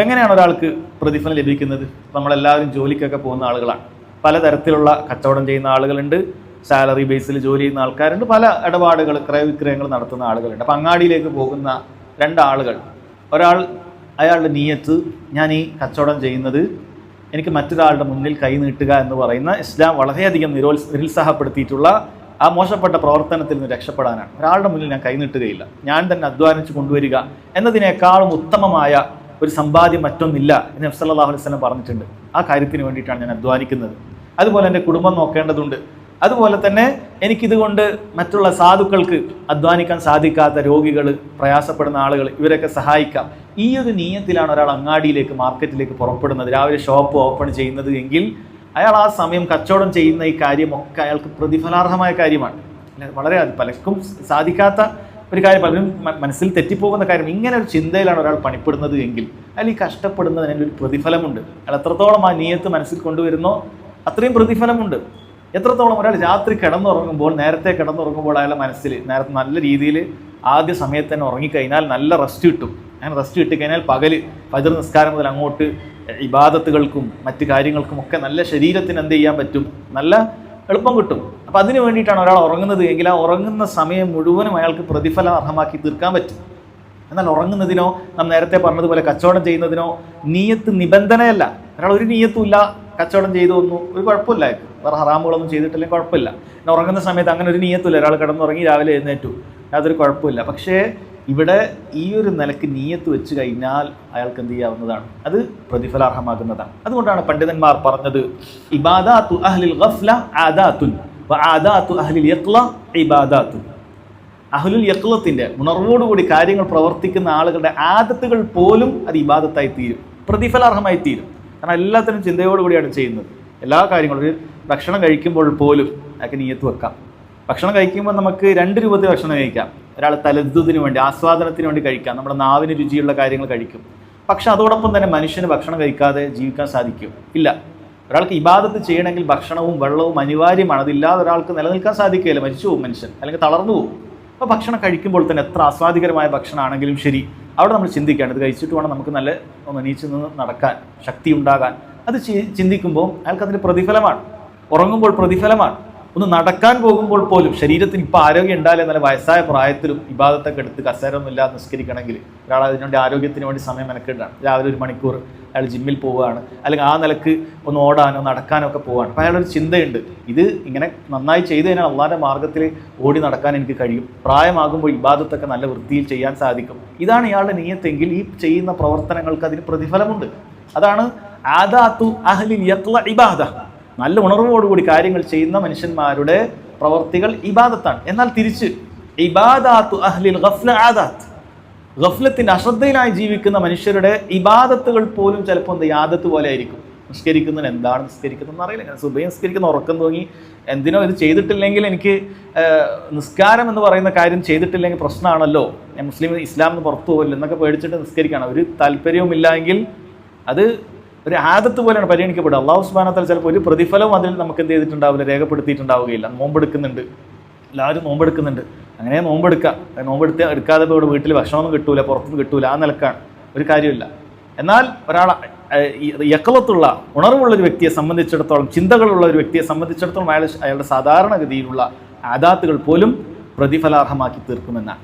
അപ്പം എങ്ങനെയാണ് ഒരാൾക്ക് പ്രതിഫലം ലഭിക്കുന്നത്? നമ്മളെല്ലാവരും ജോലിക്കൊക്കെ പോകുന്ന ആളുകളാണ്. പലതരത്തിലുള്ള കച്ചവടം ചെയ്യുന്ന ആളുകളുണ്ട്. സാലറി ബേസിൽ ജോലി ചെയ്യുന്ന ആൾക്കാരുണ്ട്. പല ഇടപാടുകൾ ക്രയവിക്രയങ്ങൾ നടത്തുന്ന ആളുകളുണ്ട്. അപ്പം അങ്ങാടിയിലേക്ക് പോകുന്ന രണ്ടാളുകൾ ഒരാൾ അയാളുടെ നീയത്ത് ഞാൻ ഈ കച്ചവടം ചെയ്യുന്നത് എനിക്ക് മറ്റൊരാളുടെ മുന്നിൽ കൈ നീട്ടുക എന്ന് പറയുന്ന ഇസ്ലാം വളരെയധികം നിരോത്സ നിരുത്സാഹപ്പെടുത്തിയിട്ടുള്ള ആ മോശപ്പെട്ട പ്രവർത്തനത്തിൽ നിന്ന് രക്ഷപ്പെടാനാണ്. ഒരാളുടെ മുന്നിൽ ഞാൻ കൈ നീട്ടുകയില്ല. ഞാൻ തന്നെ അധ്വാനിച്ച് കൊണ്ടുവരിക എന്നതിനേക്കാളും ഉത്തമമായ ഒരു സമ്പാദ്യം മറ്റൊന്നില്ല എന്ന് നബ്സല്ലാഹു അലൈഹി വസല്ലം പറഞ്ഞിട്ടുണ്ട്. ആ കാര്യത്തിന് വേണ്ടിയിട്ടാണ് ഞാൻ അധ്വാനിക്കുന്നത്. അതുപോലെ എന്റെ കുടുംബം നോക്കേണ്ടതുണ്ട്. അതുപോലെ തന്നെ എനിക്കിതുകൊണ്ട് മറ്റുള്ള സാധുക്കൾക്ക് അധ്വാനിക്കാൻ സാധിക്കാത്ത രോഗികൾ പ്രയാസപ്പെടുന്ന ആളുകൾ ഇവരൊക്കെ സഹായിക്കാം. ഈ ഒരു നീയത്തിലാണ് ഒരാൾ അങ്ങാടിയിലേക്ക് മാർക്കറ്റിലേക്ക് പുറപ്പെടുന്നത്. രാവിലെ ഷോപ്പ് ഓപ്പൺ ചെയ്യുന്നത് എങ്കിൽ അയാൾ ആ സമയം കച്ചവടം ചെയ്യുന്ന ഈ കാര്യമൊക്കെ അയാൾക്ക് പ്രതിഫലാർഹമായ കാര്യമാണ്. വളരെ പലർക്കും സാധിക്കാത്ത ഒരു കാര്യം പലരും മനസ്സിൽ തെറ്റിപ്പോകുന്ന കാര്യം ഇങ്ങനെ ഒരു ചിന്തയിലാണ് ഒരാൾ പണിപ്പെടുന്നത് എങ്കിൽ അയാൾ ഈ കഷ്ടപ്പെടുന്നതിന് ഒരു പ്രതിഫലമുണ്ട്. അയാൾ എത്രത്തോളം ആ നീയത്ത് മനസ്സിൽ കൊണ്ടുവരുന്നോ അത്രയും പ്രതിഫലമുണ്ട്. എത്രത്തോളം ഒരാൾ രാത്രി കിടന്നുറങ്ങുമ്പോൾ നേരത്തെ കിടന്നുറങ്ങുമ്പോൾ അയാളുടെ മനസ്സിൽ നേരത്തെ നല്ല രീതിയിൽ ആദ്യ സമയത്ത് തന്നെ ഉറങ്ങിക്കഴിഞ്ഞാൽ നല്ല റെസ്റ്റ് കിട്ടും. അങ്ങനെ റെസ്റ്റ് കിട്ടിക്കഴിഞ്ഞാൽ പകൽ പതിർ നിസ്കാരം മുതൽ അങ്ങോട്ട് ഇബാദത്തുകൾക്കും മറ്റു കാര്യങ്ങൾക്കും ഒക്കെ നല്ല ശരീരത്തിന് എന്ത് ചെയ്യാൻ പറ്റും? നല്ല എളുപ്പം കിട്ടും. അപ്പം അതിന് വേണ്ടിയിട്ടാണ് ഒരാൾ ഉറങ്ങുന്നത് എങ്കിൽ ആ ഉറങ്ങുന്ന സമയം മുഴുവനും അയാൾക്ക് പ്രതിഫലം അർഹമാക്കി തീർക്കാൻ പറ്റും. എന്നാൽ ഉറങ്ങുന്നതിനോ നാം നേരത്തെ പറഞ്ഞതുപോലെ കച്ചവടം ചെയ്യുന്നതിനോ നീയത്ത് നിബന്ധനയല്ല. ഒരാൾ ഒരു നീയത്തും ഇല്ല കച്ചവടം ചെയ്തു വന്നു ഒരു കുഴപ്പമില്ല വേറെ ഹറാമുകളൊന്നും ചെയ്തിട്ടില്ലെങ്കിൽ കുഴപ്പമില്ല. എന്നാൽ ഉറങ്ങുന്ന സമയത്ത് അങ്ങനെ ഒരു നീയത്തുമില്ല ഒരാൾ കിടന്നുറങ്ങി രാവിലെ എഴുന്നേറ്റു. യാതൊരു കുഴപ്പമില്ല. പക്ഷേ ഇവിടെ ഈ ഒരു നിലയ്ക്ക് നീയത്ത് വെച്ച് കഴിഞ്ഞാൽ അയാൾക്ക് എന്ത് ചെയ്യാവുന്നതാണ്? അത് പ്രതിഫലാർഹമാകുന്നതാണ് അതുകൊണ്ടാണ് പണ്ഡിതന്മാർ പറഞ്ഞത് ഇബാദാത്തു അഹ്ലിൽ ഗഫ്ല ആദാത്തുൻ ആദാത്തു അഹ്ലിൽ യക്ല ഇബാദാത്തു. അഹ്ലുൽ യക്ലത്തിന്റെ ഉണർവോടുകൂടി കാര്യങ്ങൾ പ്രവർത്തിക്കുന്ന ആളുകളുടെ ആദത്തുകൾ പോലും അത് ഇബാദത്തായി തീരും. പ്രതിഫലാർഹമായി തീരും. കാരണം എല്ലാത്തിനും ചിന്തയോടുകൂടിയാണ് ചെയ്യുന്നത്. എല്ലാ കാര്യങ്ങളും ഒരു ഭക്ഷണം കഴിക്കുമ്പോൾ പോലും അതൊക്കെ നീയത്ത് വെക്കാം. ഭക്ഷണം കഴിക്കുമ്പോൾ നമുക്ക് രണ്ട് രൂപത്തിൽ ഭക്ഷണം കഴിക്കാം. ഒരാൾ തലദ്ദുതിന് വേണ്ടി ആസ്വാദനത്തിന് വേണ്ടി കഴിക്കാം. നമ്മുടെ നാവിന് രുചിയുള്ള കാര്യങ്ങൾ കഴിക്കും. പക്ഷെ അതോടൊപ്പം തന്നെ മനുഷ്യന് ഭക്ഷണം കഴിക്കാതെ ജീവിക്കാൻ സാധിക്കും. ഇല്ല. ഒരാൾക്ക് ഇബാദത്ത് ചെയ്യണമെങ്കിൽ ഭക്ഷണവും വെള്ളവും അനിവാര്യമാണ്. അതില്ലാതെ ഒരാൾക്ക് നിലനിൽക്കാൻ സാധിക്കുകയില്ല. മരിച്ചു പോകും മനുഷ്യൻ അല്ലെങ്കിൽ തളർന്നു പോകും. അപ്പോൾ ഭക്ഷണം കഴിക്കുമ്പോൾ തന്നെ എത്ര ആസ്വാദികരമായ ഭക്ഷണമാണെങ്കിലും ശരി. അവിടെ നമ്മൾ ചിന്തിക്കുകയാണ് ഇത് കഴിച്ചിട്ട് വേണം നമുക്ക് നല്ല ഒന്ന് നീച്ചു നിന്ന് നടക്കാൻ ശക്തി ഉണ്ടാകാൻ. അത് ചിന്തിക്കുമ്പോൾ അയാൾക്ക് അതിന്റെ പ്രതിഫലമാണ്. ഉറങ്ങുമ്പോൾ പ്രതിഫലമാണ്. ഒന്ന് നടക്കാൻ പോകുമ്പോൾ പോലും ശരീരത്തിന് ഇപ്പോൾ ആരോഗ്യം ഉണ്ടാവില്ല നല്ല വയസ്സായ പ്രായത്തിലും ഇബാദത്തൊക്കെ എടുത്ത് കസേരൊന്നും ഇല്ലാതെ നിസ്കരിക്കണമെങ്കിൽ ഒരാൾ അതിനുവേണ്ടി ആരോഗ്യത്തിന് വേണ്ടി സമയം മെനക്കെട്ടാണ് രാവിലെ ഒരു മണിക്കൂർ അയാൾ ജിമ്മിൽ പോവുകയാണ്. അല്ലെങ്കിൽ ആ നിലയ്ക്ക് ഒന്ന് ഓടാനോ നടക്കാനോ ഒക്കെ പോവുകയാണ്. അപ്പോൾ അയാളൊരു ചിന്തയുണ്ട്. ഇത് ഇങ്ങനെ നന്നായി ചെയ്തു കഴിഞ്ഞാൽ അള്ളാന്റെ മാർഗത്തിൽ ഓടി നടക്കാൻ എനിക്ക് കഴിയും. പ്രായമാകുമ്പോൾ ഇബാദത്തൊക്കെ നല്ല വൃത്തിയിൽ ചെയ്യാൻ സാധിക്കും. ഇതാണ് ഇയാളുടെ നീയത്തെങ്കിൽ ഈ ചെയ്യുന്ന പ്രവർത്തനങ്ങൾക്ക് അതിന് പ്രതിഫലമുണ്ട്. അതാണ് ആദാത്തു അഹ്ലിൽ ഇബാദ. നല്ല ഉണർവോടുകൂടി കാര്യങ്ങൾ ചെയ്യുന്ന മനുഷ്യന്മാരുടെ പ്രവർത്തികൾ ഇബാദത്താണ്. എന്നാൽ തിരിച്ച് ഇബാദാത്തു അഹ്ലിൽ ഗഫ്ല ആദാത്ത്. ഗഫ്ലത്തിന്റെ അശ്രദ്ധയിലായി ജീവിക്കുന്ന മനുഷ്യരുടെ ഇബാദത്തുകൾ പോലും ചിലപ്പോൾ എന്താ യാദത്ത് പോലെ ആയിരിക്കും. നിസ്കരിക്കുന്നതിന് എന്താണ് നിസ്കരിക്കുന്നത് അറിയില്ല ഞാൻ സുബൈ നിസ്കരിക്കുന്ന ഉറക്കം തോന്നി എന്തിനോ ഇത് ചെയ്തിട്ടില്ലെങ്കിൽ എനിക്ക് നിസ്കാരം എന്ന് പറയുന്ന കാര്യം ചെയ്തിട്ടില്ലെങ്കിൽ പ്രശ്നമാണല്ലോ. ഞാൻ മുസ്ലിം ഇസ്ലാം എന്ന് പുറത്തു പോകില്ല എന്നൊക്കെ പേടിച്ചിട്ട് നിസ്കരിക്കണം ഒരു താല്പര്യവും ഇല്ല അത് ഒരു ആദത്ത് പോലെയാണ് പരിഗണിക്കപ്പെടുക. അള്ളാഹു സുബാനത്താൽ ചിലപ്പോൾ ഒരു പ്രതിഫലവും അതിൽ നമുക്ക് എന്ത് ചെയ്തിട്ടുണ്ടാവില്ല രേഖപ്പെടുത്തിയിട്ടുണ്ടാവുകയില്ല. നോമ്പെടുക്കുന്നുണ്ട്. എല്ലാവരും നോമ്പെടുക്കുന്നുണ്ട്. അങ്ങനെ നോമ്പെടുക്കുക. നോമ്പെടുത്ത് എടുക്കാതെ ഇവിടെ വീട്ടിൽ ഭക്ഷണമൊന്നും കിട്ടൂല പുറത്തുനിന്ന് കിട്ടൂല ആ നിലക്കാണ്. ഒരു കാര്യമില്ല എന്നാൽ ഒരാൾ യക്കളത്തുള്ള ഉണർവുള്ള ഒരു വ്യക്തിയെ സംബന്ധിച്ചിടത്തോളം ചിന്തകളുള്ള ഒരു വ്യക്തിയെ സംബന്ധിച്ചിടത്തോളം അയാൾ അയാളുടെ സാധാരണഗതിയിലുള്ള ആദാത്തുകൾ പോലും പ്രതിഫലാർഹമാക്കി തീർക്കുമെന്നാണ്.